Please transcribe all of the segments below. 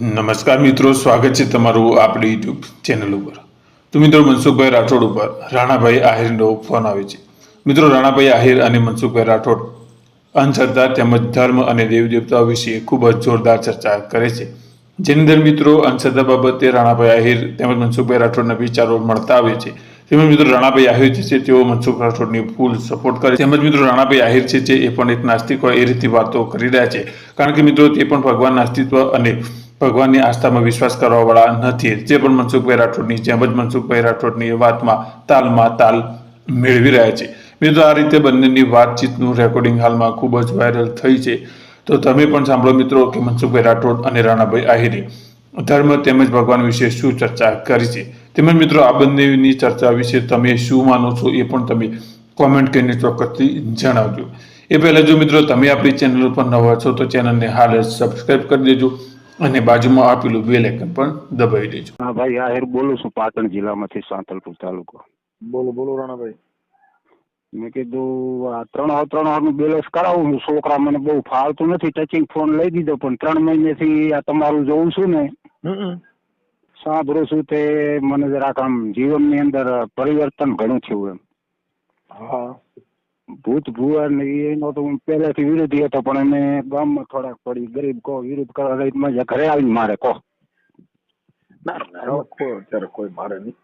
નમસ્કાર મિત્રો, સ્વાગત છે તમારું આપણી યુટ્યુબ ચેનલ ઉપર. તો મિત્રો, મનસુખભાઈ રાઠોડ ઉપર રાણાભાઈ આહિરનો ફોન આવે છે. મિત્રો, રાણાભાઈ આહિર અને મનસુખભાઈ રાઠોડ અંધશ્રદ્ધા તેમજ ધર્મ અને દેવી દેવતાઓ વિશે ખૂબ જ જોરદાર ચર્ચા કરે છે. જેની અંદર મિત્રો, અંધશ્રદ્ધા બાબતે રાણાભાઈ આહિર તેમજ મનસુખભાઈ રાઠોડના વિચારો મળતા આવે છે. તેમજ મિત્રો, રાણાભાઈ આહિર જે છે, તેઓ મનસુખ રાઠોડની ફૂલ સપોર્ટ કરે. તેમજ મિત્રો, રાણાભાઈ આહિર છે, એ પણ એક નાસ્તિક હોય એ રીતે વાતો કરી રહ્યા છે. કારણ કે મિત્રો, તે પણ ભગવાનના અસ્તિત્વ અને ભગવાનની આસ્થામાં વિશ્વાસ કરવાવાળા નથી. જે પણ મનસુખભાઈ રાઠોડની જેમ જ મનસુખભાઈ રાઠોડની વાતમાં તાલમાં તાલ મેળવી રહ્યા છે. મિત્રો, આ રીતે બંનેની વાતચીતનું રેકોર્ડિંગ હાલમાં ખૂબ જ વાયરલ થઈ છે. તો તમે પણ સાંભળો મિત્રો કે મનસુખભાઈ રાઠોડ અને રાણાભાઈ આહિરે ધર્મ તેમજ ભગવાન વિશે શું ચર્ચા કરી છે? તેમજ મિત્રો, આ બંનેની ચર્ચા વિશે તમે શું માનો છો એ પણ તમે કોમેન્ટ કરીને ચોક્કસથી જણાવજો. એ પહેલાં જો મિત્રો, તમે આપણી ચેનલ ઉપર નવા છો તો ચેનલને હાલ જ સબસ્ક્રાઇબ કરી દેજો. અને બાજુમાં આપેલું બેલ આઇકન પણ દબાવી દેજો. હા ભાઈ આહેર બોલું છું પાટણ જિલ્લામાંથી સાંતલપુર તાલુકો. બોલો બોલો રાણાભાઈ. મેં કીધું આ ત્રણ હો ત્રણ હજારનું બેલેન્સ કરાવું. છું છોકરા મને બહુ ફાવતું નથી ટચિંગ ફોન લઈ દીધો પણ ત્રણ મહિનેથી આ તમારું જોઉં છું ને સાંભળું છું તે મને જરાક આમ જીવનની અંદર પરિવર્તન ઘણું થયું એમ. હા. ભૂત ભુવન એનો તો હું પહેલાથી વિરોધી હતો પણ અમે ગામમાં થોડાક પડી ગરીબ કહો વિરોધ કરવા લઈ મજા ઘરે આવીને મારે કહો. અત્યારે કોઈ મારે નહીં.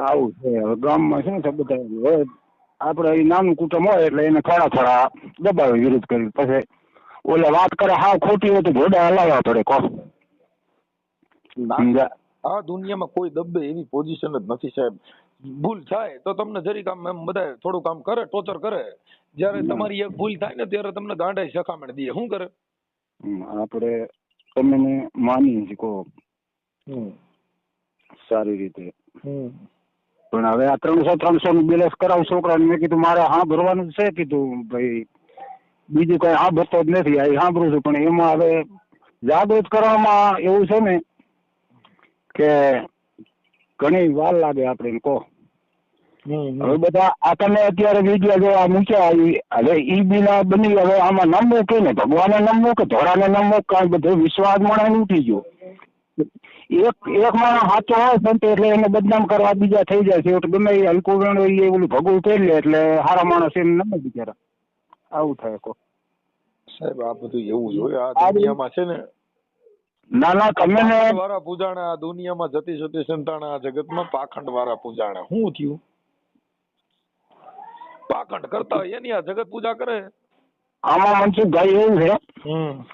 આવું છે. હવે ગામમાં શું છે બધા? આપણે એ નાનું કુટુંબ હોય એટલે એને થોડા થોડા દબાવે વિરોધ કરી પછી ઓલા વાત કરે હા ખોટી હોય તો ઘોડા હલાવવા પડે કહો. આ દુનિયામાં કોઈ દબે એવી પોઝિશન જ નથી સાહેબ. ભૂલ થાય તો તમને જરી કામ એમ બધા થોડું કામ કરે ટોચર કરે. જ્યારે તમારી એક ભૂલ થાય ને ત્યારે તમને ગાંડા શખામણ દે. શું કરે? આપણે તમને માની શકો સારી રીતે. પણ હવે આ ત્રણસો ત્રણસો નું બેલેન્સ કરાવું છોકરાને. મેં કીધું મારે હા ભરવાનું છે. કીધું ભાઈ બીજું કઈ હા ભરતો જ નથી. આ સાંભળું છું. પણ એમાં હવે જાગૃત કરવામાં એવું છે ને કે ઘણી વાર લાગે આપણે કહો. હવે બધા આ તમે અત્યારે વીડિયો જોવા મૂક્યા ઈ- હવે ઈ બિના બની હવે આમાં નમવું કે ને ભગવાને નમવું કે ધોળાને નમવું કાંઈ બધો વિશ્વાસ માણસ ઉઠી ગયો. એક એક માણસ સાચો હોય સંત એટલે એને બદનામ કરવા બીજા થઈ જાય છે. એટલે ગમે એ હલકું વેણ હોય એ ઓલું ભગવું પહેરી લે એટલે સારા માણસ એમ નમે બિચારા. આવું થાય કો સાહેબ આ બધું એવું જ આ આ દુનિયામાં છે ને ના ના તમે ને વાળા પૂજાણા દુનિયામાં જતી જતી સંતાણા જગતમાં પાખંડ વાળા પૂજાણા. શું થયું? પાખંડ કરતા હોય એની આ જગત પૂજા કરે આમાં મનસુખભાઈ એવું છે હમ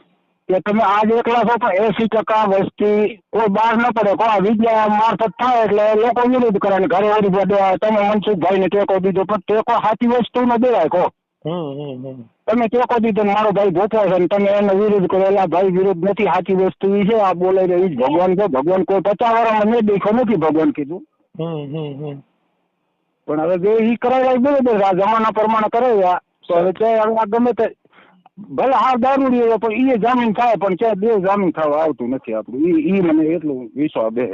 કે તમે આજ એકલા છો પણ એસી ટકા વસ્તી કોઈ બહાર ન પડે કોઈ વિદ્યા મારફત થાય એટલે લોકો વિરોધ કરે ને ઘરે વળી બધે તમે મનસુખભાઈ ને ટેકો દીધો પણ ટેકો સાચી વસ્તુ ન દેવાય કહો હમ હમ હમ તમે ટેકો દીધો ને મારો ભાઈ ભોપો છે ને તમે એનો વિરોધ કરો એટલે આ ભાઈ વિરોધ નથી સાચી વસ્તુ ઈ છે આ બોલે છે ઈ જ ભગવાન છે ભગવાન કોઈ પચાસ વર્ષમાં મેં દેખો નથી ભગવાન કીધું હમ હમ હમ પણ હવે જે ઈ કરાવ્યા બરોબર આ જમાના પ્રમાણે કરાવ્યા. તો હવે ચાહે હવે આ ગમે તે ભલે હા દારૂ રહ્યો પણ ઈ જામીન થાય પણ ચાહે બે જામીન થવા આવતું નથી આપણું. ઈ ઈ મને એટલું વિશ્વાસ બે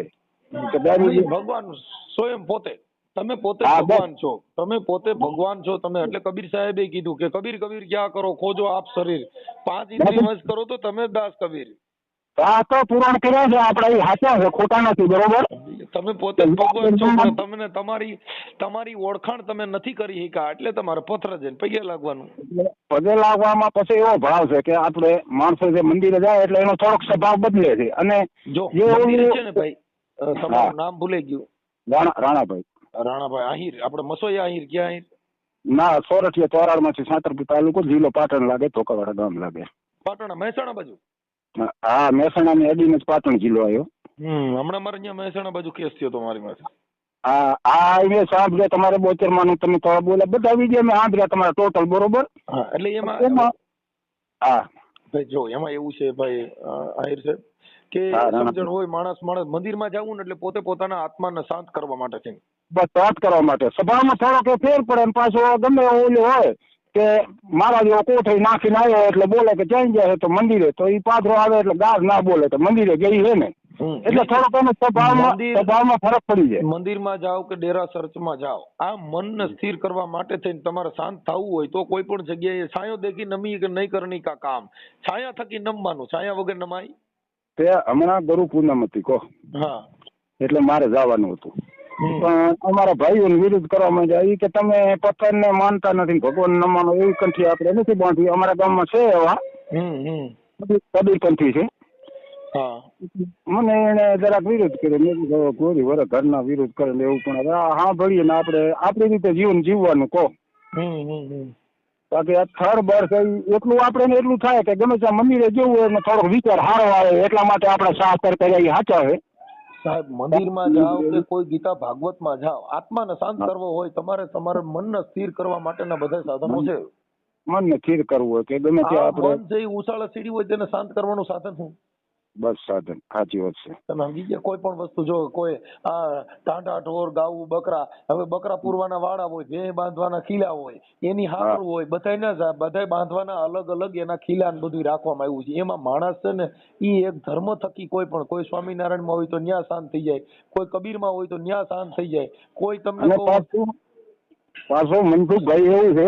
કે દારૂ ભગવાન સ્વયં પોતે. તમે પોતે ભગવાન છો. તમે પોતે ભગવાન છો. તમે એટલે કબીર સાહેબે કીધું કે કબીર કબીર ક્યાં કરો? ખોજો આપ શરીર. પાંચ ઇન્દ્રિય વશ કરો તો તમે દાસ કબીર. આ તો પુરાણ કર્યા છે. આપડા એ સાચા છે. ખોટા નથી. બરોબર? તમે પોતે ભગવાન છો પણ તમને તમારી તમારી ઓળખાણ તમે નથી કરી શકા એટલે તમારે પથ્થર જઈને પગે લાગવાનું. પગે લાગવામાં પછી એવો ભાવ છે કે આપણે માણસો જે મંદિરે જાય એટલે એનો થોડોક સ્વભાવ બદલે છે. અને જો છે ને ભાઈ તમારું નામ ભૂલાઈ ગયું. રાણા રાણાભાઈ. રાણાભાઈ આહિર આપણે મસોઈ આહિર ક્યાં આહિર? ના સોરઠિયા તોરાળમાંથી સાંતરપુર તાલુકો જિલ્લો પાટણ લાગે ધોકાવાડા ગામ લાગે. પાટણ મહેસાણા બાજુ? હા મહેસાણાની અડીને જ પાટણ જિલ્લો આવ્યો. હમ હમણાં મારે અહીંયા મહેસાણા બાજુ કેસ થયો તો મારી પાસે. આ આ મેં સાંભળ્યા તમારે બોતેર માનું તમે થોડા બોલે બધા વીડિયો મેં સાંભળ્યા તમારા ટોટલ બરોબર? હા એટલે એમાં એમાં હા. ભાઈ જો એમાં એવું છે ભાઈ આહિર સાહેબ કે હા. સમજણ હોય માણસ માણસ મંદિરમાં જવું ને એટલે પોતે પોતાના આત્માને શાંત કરવા માટે છે. બસ શાંત કરવા માટે. સભામાં થોડોક ફેર પડે પાછો ગમે ઓલો હોય કે મારા જેવો કોઠી નાખીને આવ્યો એટલે બોલે કે જઈ જાય તો મંદિરે તો ઈ પાથરો આવે એટલે ગાર ના બોલે તો મંદિરે ગઈ છે ને. એટલે થોડોક એનો સ્વભાવમાં સ્વભાવમાં ફરક પડી જાય. મંદિરમાં જાઓ કે ડેરા સર્ચમાં જાઓ આ મનને સ્થિર કરવા માટે થઈને તમારે શાંત થવું હોય તો કોઈ પણ જગ્યાએ છાંયો દેખી નમી કે નહીં કરની કા કામ. છાયા થકી નમવાનું છાયા વગર નમાય? તે હમણાં ગુરુ પૂનમ હતી કહો. હા. એટલે મારે જવાનું હતું. પણ અમારા ભાઈઓને વિરુદ્ધ કરવા માંડ્યા એ કે તમે પથ્થરને માનતા નથી ભગવાન નમવાનું એવી કંઠી આપણે નથી બાંધવી અમારા ગામમાં છે એવા. કબીર છે. મને એને જરાક વિરોધ કર્યો. મેં કીધું કોરી વર ઘરના વિરોધ કરે ને એવું. પણ હવે હા ભળીએ ને આપણે આપણી રીતે જીવન જીવવાનું કહો. બાકી આ થર્ડ બર્થ એટલું આપણે એટલું થાય કે ગમે ત્યાં મંદિરે જવું હોય થોડોક વિચાર સારો આવે એટલા માટે આપણે શાસ્ત્ર કર્યા એ સાચા હોય સાહેબ મંદિરમાં જાઓ કે કોઈ ગીતા ભાગવતમાં જાઓ આત્માને શાંત કરવો હોય તમારે તમારે મનને સ્થિર કરવા માટેના બધા સાધનો છે. મનને સ્થિર કરવું હોય કે ગમે ત્યાં આપણે મન જે ઉછાળા સીડી હોય તેને શાંત કરવાનું સાધન શું બસ સાધન સાચી વાત છે. તમે સમજી કોઈ પણ વસ્તુ જો કોઈ આ ટાંટા ઢોર ગાવું બકરા હવે બકરા પૂરવાના વાળા હોય ભે બાંધવાના ખીલા હોય એની હાકરું હોય બધાયના જ- બધાય બાંધવાના અલગ અલગ એના ખીલા ને બધું રાખવામાં આવ્યું છે. એમાં માણસ છે ને ઈ એક ધર્મ થકી કોઈ પણ કોઈ સ્વામિનારાયણમાં હોય તો ન્યા શાંત થઈ જાય કોઈ કબીરમાં હોય તો ન્યા શાંત થઈ જાય કોઈ તમને પાછું પાછું મનસુખભાઈ એવું છે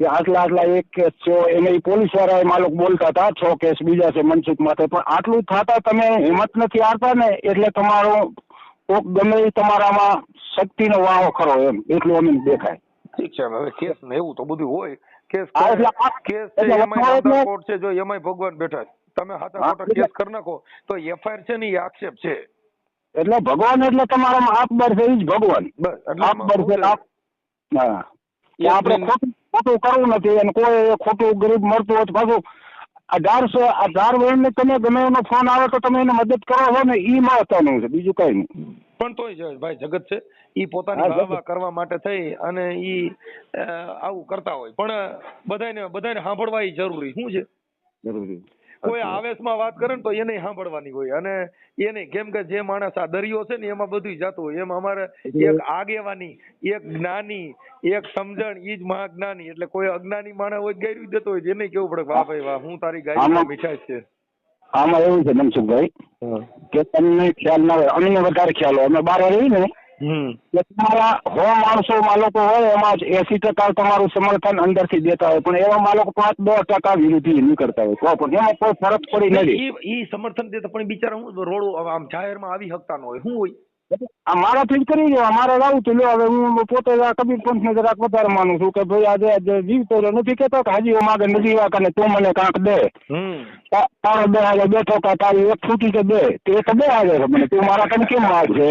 કે આટલા આટલા એક કેસ છો એને પોલીસવાળા માલુક બોલતા હતા છ કેસ બીજા છે મનસુખ માટે પણ આટલું થતા તમે હિંમત નથી હારતા ને એટલે તમારો કોક ગમે તમારામાં શક્તિનો વાવો ખરો એમ એટલું અમને દેખાય. ઠીક છે હવે કેસ ને એવું તો બધું હોય. કેસ કેસ છે એટલે- કોર્ટ છે જો એમાં ભગવાન બેઠા તમે હાથા ખોટા કેસ કરી નાખો તો એફઆઈઆર છે ને એ આક્ષેપ છે. એટલે ભગવાન એટલે તમારામાં આકબર છે એ જ ભગવાન. બસ એમાં આકબર શું છે? આપ- હા. આપણે ખોટું ખોટું કરવું નથી. અને કોઈ ખોટું ગરીબ મળતું હોય તો પાછું અઢારસો અઢાર વર્ષને તમે ગમે એનો ફોન આવે તો તમે એને મદદ કરો છો ને ઈ મહત્વનું છે. બીજું કઈ નહીં. પણ તોય છે ભાઈ જગત છે. ઈ પોતાની હા, વાહ જગત. વાહ કરવા માટે થઈ અને ઈ આવું કરતા હોય. પણ બધાને બધાને સાંભળવા ઈ જરૂરી. શું છે? જરૂરી. કોઈ આવેશમાં વાત કરે ને તો એને સાંભળવાની હોય. અને એને કેમ કે જે માણસ આ દરિયો છે ને એમાં બધું જતું હોય. એમ અમારે એક આગેવાની એક જ્ઞાની એક સમજણ ઈ જ મહાજ્ઞાની. એટલે કોઈ અજ્ઞાની માણસ હોય ગાયરું જતો હોય. એને કેવું પડે વાહ ભાઈ વાહ હું તારી ગાયરી મીઠાઈ છે. આમાં એવું છે મનસુખભાઈ કે તમને ખ્યાલ ના હોય. અમને વધારે ખ્યાલ. હોય અમે બાર રહીએ ને તમારા હો માણસો લોકો હોય એમાં એસી ટકા તમારું સમર્થન અંદરથી દેતા હોય. પણ એવા માલકો પાંચ દસ ટકા વિરોધી નીકળતા હોય. તો પણ એમાં કોઈ ફરક પડી નથી. ઈ ઈ સમર્થન દેતા પણ બિચારા હું રોડ આમ જાહેરમાં આવી શકતા ન હોય. શું હોય? મારાથી જ કરી દો મારે આવું તો લ્યો હવે હું પોતે કબીર પંથને જરાક વધારે માનું છું કે ભાઈ આજે જીવતો નથી કેતો કે હાજી માગે નથી વાક તું મને કાંક દે. તારો બે હાજર બેઠો કા તારી એક છૂટી કે દે. તે તો બે હાજર મને તું મારા કને કેમ માગશે?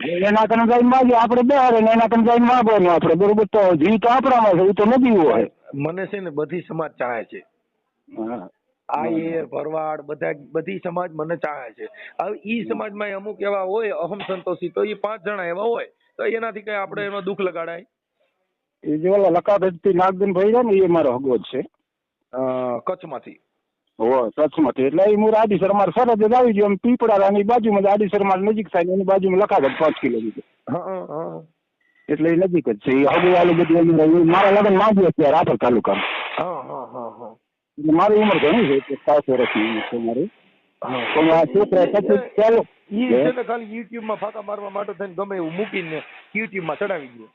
એના કને જઈને માગે આપણે બે હારે ને એના કને જઈને માગવાનું આપણે બરોબર? તો જીવ તો આપણામાં છે એ તો નથી હોય. મને છે ને બધી સમાજ ચાહે છે. હા. આયર ભરવાડ બધા બધી સમાજ મને ચાહે છે. હવે ઈ સમાજમાં અમુક એવા હોય અહમ સંતોષી તો એ પાંચ જણા એવા હોય તો એનાથી કઈ આપણે એનો દુઃખ લગાડાય? એ જે ઓલા લકાભેટથી નાગદન ભાઈ ને એ મારો હગવો છે. કચ્છમાંથી. હો કચ્છમાંથી. એટલે એ મુર આદિસર મારે ફરજ જ આવી ગયો પીપળાની બાજુમાં જ આદિસર મારે નજીક થાય એની બાજુમાં લખાગઢ પાંચ કિલોમીટર હા હા એટલે એ નજીક જ છે. એ હગવાલું બધું મારા લગ્ન માંગ્યું અત્યારે રાપર તાલુકામાં. હા હા હા હા. મારી ઉંમર ઘણી છે સાત વર્ષની ઉંમર છે મારી. પણ આ છોકરા પછી ચાલો ઈ છે. ને ખાલી યુટ્યુબમાં ફાકા મારવા માટે થઈને ગમે એવું મૂકીને યુટ્યુબમાં ચડાવી દે.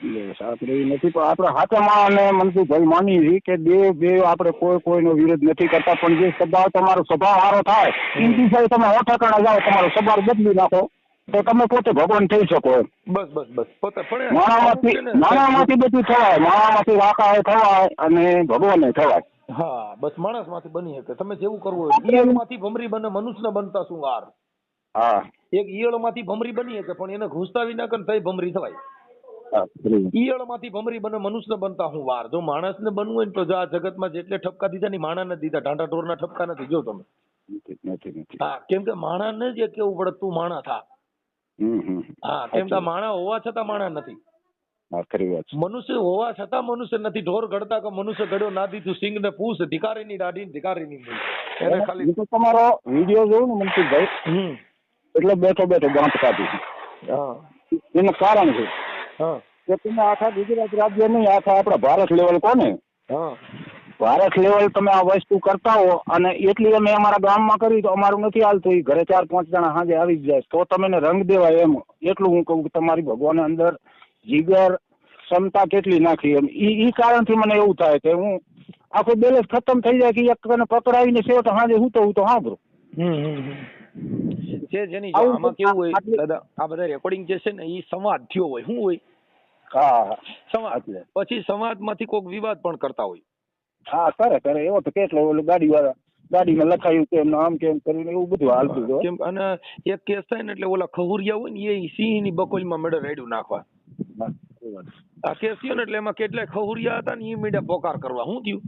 નથી પણ આપણે હાથમાં અને મનસુખભાઈ માની છે કે બે દેવ આપણે કોઈ કોઈનો વિરોધ નથી કરતા પણ જે સ્વભાવ તમારો સ્વભાવ સારો થાય એ દિશાએ તમે ઓઠાકણા જાઓ તમારો સ્વભાવ બદલી નાખો તો તમે પોતે ભગવાન થઈ શકો એમ. બસ બસ બસ. પોતે માણામાંથી માણામાંથી બધું થવાય માણામાંથી વાંકાએ થવાય અને ભગવાને થવાય. હા બસ માણસમાંથી બની શકે. તમે જેવું કરવું હોય. ઈયળમાંથી ભમરી બને મનુષ્ય બનતા શું વાર હા. એક ઈયળમાંથી ભમરી બની શકે પણ એને ઘૂસતા ના કરે તોય ભમરી થવાય. ઈયળમાંથી ભમરી બને મનુષ્ય બનતા હું વાર જો માણસ ને બનવું હોય ને તો આ જગત જગતમાં જેટલે ઠપકા દીધા ની માણાને નથી દીધા. ઢાંઢા ઢોરના ઠપકા નથી જો તમે. હા કેમ કે માણાને જ કેવું પડે તું માણા થા. હા કેમ કે માણા હોવા છતાં માણા નથી. ખરી વાત મનુષ્ય હોવા છતાં મનુષ્ય નથી. ઢોર ઘડતા કે મનુષ્ય ઘડ્યો ના દીધું સિંહ ને પૂછની દાઢી ને ની મૂછ એને ખાલી તો તમારો વીડિયો જોઉં ને મનસુખભાઈ? એટલે બેઠો બેઠો ગાંઠ કાઢી. એનું કારણ છે કે તમે આખા ગુજરાત રાજ્ય નહીં આખા આપણા ભારત લેવલ કોને? ભારત લેવલ તમે આ વસ્તુ કરતા હો અને એટલી અમે અમારા ગામમાં કરી તો અમારું નથી હાલતું. એ ઘરે ચાર પાંચ જણા સાંજે આવી જ જાય. તો તમે રંગ દેવાય એમ. એટલું હું કહું કે તમારી ભગવાન અંદર જીગર ક્ષમતા કેટલી નાખી એમ. ઈ ઈ કારણથી મને એવું થાય કે હું આખો બેલેન્સ ખતમ થઈ જાય કે એક કને પકડાવીને તો હાજે હું તો હું તો સાંભળો. જે જેની આમાં કેવું હોય દાદા આ બધા રેકોર્ડિંગ જે છે ને એ સંવાદ થયો હોય. શું હોય? હા સંવાદ. પછી સંવાદમાંથી કોઈક વિવાદ પણ કરતા હોય. હા કરે કરે. એવો તો કેટલો ઓલો ગાડી વાળા ગાડીમાં લખાયું કેમ આમ કેમ કરીને એવું બધું હાલતું અને એક કેસ થાય ને એટલે ઓલા ખહુરિયા હોય ને એ સિંહની બકોલમાં મેળે રેડ્યું નાખવા. આ કેસ થયો ને એટલે એમાં કેટલાય ખહુરિયા હતા ને એ મીડિયા પોકાર કરવા. શું થયું?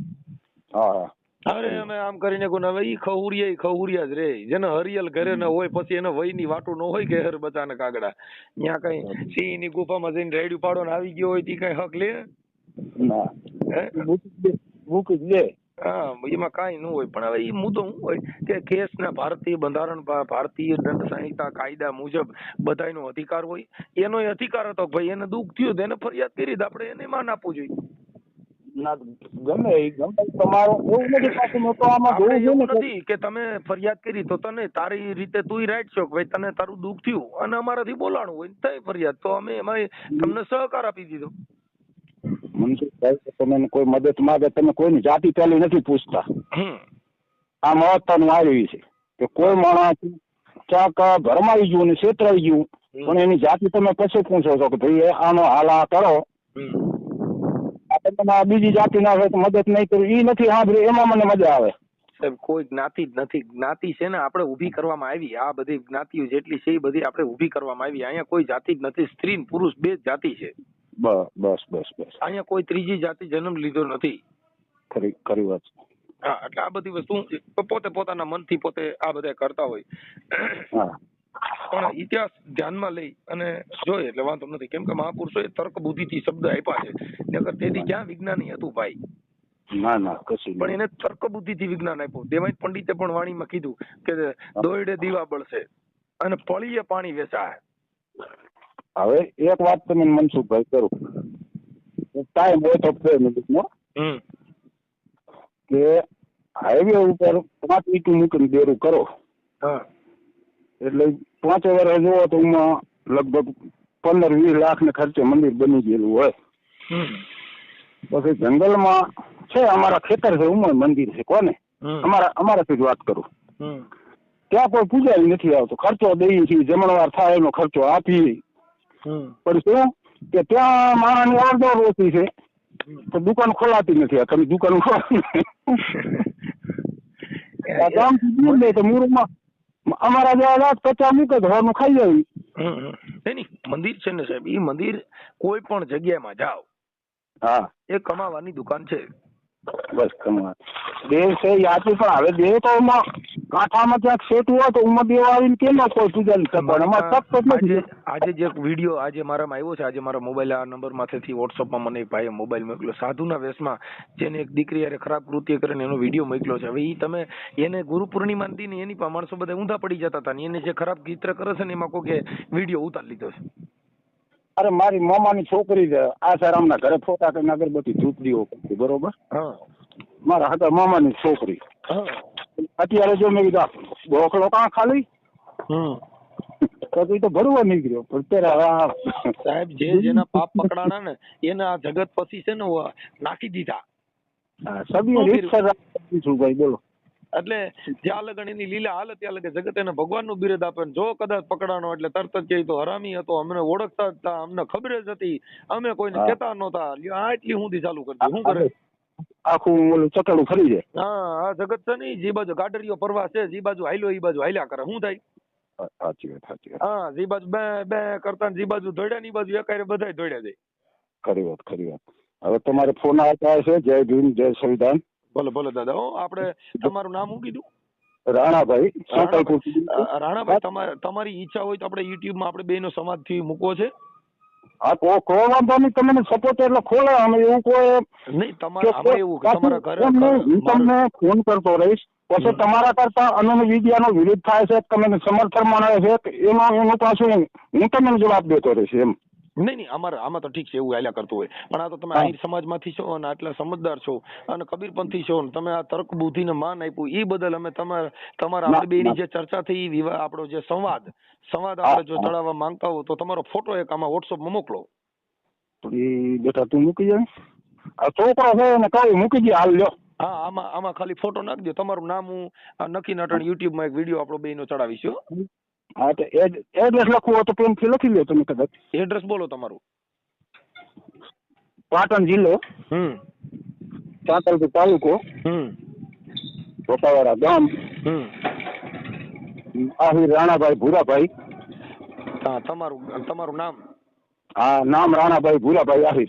અરે અમે આમ કરીને કોને હવે ઈ ખહુરિયા ખહુરિયા જ રે. જેને હરિયલ ઘરે ન હોય પછી એને વયની વાટું ન હોય કે હર બચાને કાગડા. ત્યાં કઈ સિંહની ગુફામાં જઈને રાયડું પાડો ને આવી ગયો હોય તી કઈ હક લે? ના. હે? મૂકી જ દે. મૂકી જ દે. હા એમાં કાંઈ ન હોય પણ હવે એ મુદ્દો શું હોય કે કેસના ભારતીય બંધારણ ભારતીય દંડ સંહિતા કાયદા મુજબ બધાનો અધિકાર હોય. એનો અધિકાર હતો ભાઈ એને દુઃખ થયું એને ફરિયાદ કરી તો આપણે એને માન આપવું જોઈએ. ના ગમે ગમે તમારો એવું નથી પાછું મેં તો આમાં આપણે એવું કે નથી કે તમે ફરિયાદ કરી તો તને તારી રીતે તુંય રાઈટ છો કે ભાઈ તને તારું દુઃખ થયું અને અમારાથી બોલાણું હોય થઈ ફરિયાદ. તો અમે એમાં તમને સહકાર આપી દીધો. મનસુખભાઈ તમે કોઈ મદદ માંગે તમે કોઈની જાતિ પહેલી નથી પૂછતા. આ મહત્વનું આવી છે કે કોઈ માણસ ક્યાંક ભરમાઈ ગયું ને છેતરાઈ ગયું પણ એની જાતિ તમે પછી પૂછો છો કે ભાઈ આનો હાલ આ કરો તમે બીજી જાતિના હોય તો મદદ નહીં કરું એ નથી સાંભળ્યું એમાં મને મજા આવે. સાહેબ કોઈ જ્ઞાતિ જ નથી. જ્ઞાતિ છે ને આપણે ઊભી કરવામાં આવી. આ બધી જ્ઞાતિઓ જેટલી છે એ બધી આપણે ઊભી કરવામાં આવી. અહીંયા કોઈ જાતિ જ નથી. સ્ત્રી પુરુષ બે જાતિ છે. બસ બસ બસ બસ. અહીંયા કોઈ ત્રીજી જાતિ જન્મ લીધો નથી. ખરી ખરી વાત. હા એટલે આ બધી વસ્તુ પોતે પોતાના મનથી પોતે આ બધા કરતા હોય. પણ ઇતિહાસ ધ્યાનમાં લઈ અને જોઈએ એટલે વાંધો નથી. કેમ કે મહાપુરુષોએ તર્ક બુદ્ધિથી શબ્દ આપ્યા છે. નકર તેથી ક્યાં વિજ્ઞાની હતું ભાઈ? ના ના કશું પણ એને તર્ક બુદ્ધિથી વિજ્ઞાન આપ્યું. દેવાય પંડિતે પણ વાણીમાં કીધું કે દોયડે દીવા બળશે અને પળીએ પાણી વેચાય. હવે એક વાત તમે મનસુખભાઈ કરું. ટાઈમ હોય તો મિનિટનો કે હાઈવે ઉપર પાંચ ઈટું મૂકીને દેરું કરો. એટલે પાંચ વર્ષ જુઓ તો એમાં લગભગ પંદર વીસ લાખ ને ખર્ચે મંદિર બની ગયેલું હોય. પછી જંગલમાં છે અમારા ખેતર છે ઉમર મંદિર છે કોને? અમારા અમારાથી જ વાત કરું. ત્યાં કોઈ પૂજારી નથી આવતો. ખર્ચો દઈએ છીએ જમણવાર થાય એનો ખર્ચો આપીએ. પણ શું કે ત્યાં માણસની અવરજવર ઓછી છે. તો દુકાન ખોલાતી નથી. આ તમે દુકાન ખોલો આ ગામથી દૂર નહીં તો મુરુમાં અમારા જેવા લાખ પચાસ મૂકે તો ઘરનું ખાઈ જાય. નહીં નહીં, મંદિર છે ને સાહેબ એ મંદિર કોઈ પણ જગ્યામાં જાઓ. હા. એ કમાવાની દુકાન છે. બસ કમાલ દેવ છે એ પણ હવે દેવ તો એમાં કાંઠામાં ક્યાંક સેટું હોય તો ઉમર દેવ આવીને કેમ કોઈ પૂજન પણ અમારે તક તો આજે નથી આજે જે વીડિયો આજે મારામાં આવ્યો છે આજે મારા મોબાઈલ આ નંબરમાંથી વોટ્સઅપમાં મને એક ભાઈએ મોબાઈલ મોકલ્યો. સાધુના વેશમાં જેને એક દીકરી હારે ખરાબ કૃત્ય કરીને એનો વીડિયો મોકલ્યો છે. હવે ઈ તમે એને ગુરુ પૂર્ણિમા હતી ને એની પણ માણસો બધા ઊંધા પડી જતા હતા ને એને જે ખરાબ ચિત્ર કરે છે ને એમાં કોઈ વીડિયો ઉતારી લીધો છે. અરે મારી મામાની છોકરી છે. આસારામના ઘરે ફોટા કરીને અગરબત્તી ધૂપડીઓ કરતી બરોબર? મારા હતા મામાની છોકરી. અત્યારે જો મેં કીધું બોકડો કાં ખાલી? હમ. તો તો ભરવા નીકળ્યો પણ ત્યારે સાહેબ જે જેના પાપ પકડાણા ને એના આ જગત પછી છે ને નાખી દીધા. સભ્ય રાખું છું ભાઈ બોલો. એટલે જ્યાં લગન એની લીલા હાલે ત્યાં લગે જગત એને ભગવાનનું બિરદ આપે જો કદાચ પકડાનો એટલે તરત જ કહે તો હરામી હતો અમને ઓળખતા જ હતા અમને ખબર જ હતી. અમે કોઈને. કહેતા નહોતા. લ્યો આ એટલી સુધી ચાલુ કરતી શું કરે? આખું ઓલું ચકડું ફરી જાય. હા આ જગત છે ને જે બાજુ ગાડરીઓ પરવા છે જે બાજુ હાલ્યો એ બાજુ હાલ્યા કરે. શું થાય? સાચી વાત સાચી વાત. હા જે બાજુ બે બે કરતા જે બાજુ દોડ્યા ની બાજુ એકારે બધા દોડ્યા જાય. ખરી વાત ખરી વાત. હવે તમારે ફોન આવતા હશે. જય ભીમ જય સંવિધાન. ભલે ભલે દાદા હો આપણે તમારું નામ શું કીધું? રાણાભાઈ રાણાભાઈ. તમારે તમારી ઈચ્છા હોય તો આપણે યુટ્યુબમાં આપણે બેનો સમાજથી મૂકવો છે. હા કો કોઈ વાંધો નહીં તમે સપોર્ટ એટલે ખોલે. અમે એવું કોઈ નહીં તમારે એવું તમારા ઘરે હું તમને ફોન કરતો રહીશ. પછી તમારા કરતા અનન્ય વિદ્યાનો વિરોધ થાય છે તમે સમર્થન મળે છે એમાં એનું પાછું હું તમને જવાબ દેતો રહીશ એમ. નહીં નહીં અમારે આમાં તો ઠીક છે એવું હાલ્યા કરતું હોય. પણ આ તો તમે હા. આહિર સમાજમાંથી છો અને આટલા સમજદાર છો અને કબીરપંથી છો ને તમે આ તર્ક બુદ્ધિને માન આપ્યું એ બદલ અમે તમારા તમારા ના, આપણે બેની જે ચર્ચા થઈ વિવાહ આપણો જે સંવાદ સંવાદ આપણે જો ચડાવવા માંગતા હો તો તમારો ફોટો એક આમાં વોટ્સઅપમાં મોકલો. એ બેટા તું મૂકી જાય આ છોકરો છે એને કઈ મૂકી દે હાલ લ્યો. હા આમાં આમાં ખાલી ફોટો નાખજો તમારું નામ હું નક્કી નટણ યુટ્યુબમાં એક વીડિયો આપણો બેયનો ચડાવીશું હો. તો એડ્રેસ લખવું હોય તો પેનથી લખી લો તમે કદાચ. એડ્રેસ બોલો તમારું. પાટણ જિલ્લો. હમ. સાંતલપુર તાલુકો. હમ. ચોટાવાડા ગામ. હમ. આહિર રાણાભાઈ ભૂરાભાઈ. હા તમારું તમારું નામ? હા નામ રાણાભાઈ ભૂરાભાઈ આહિર.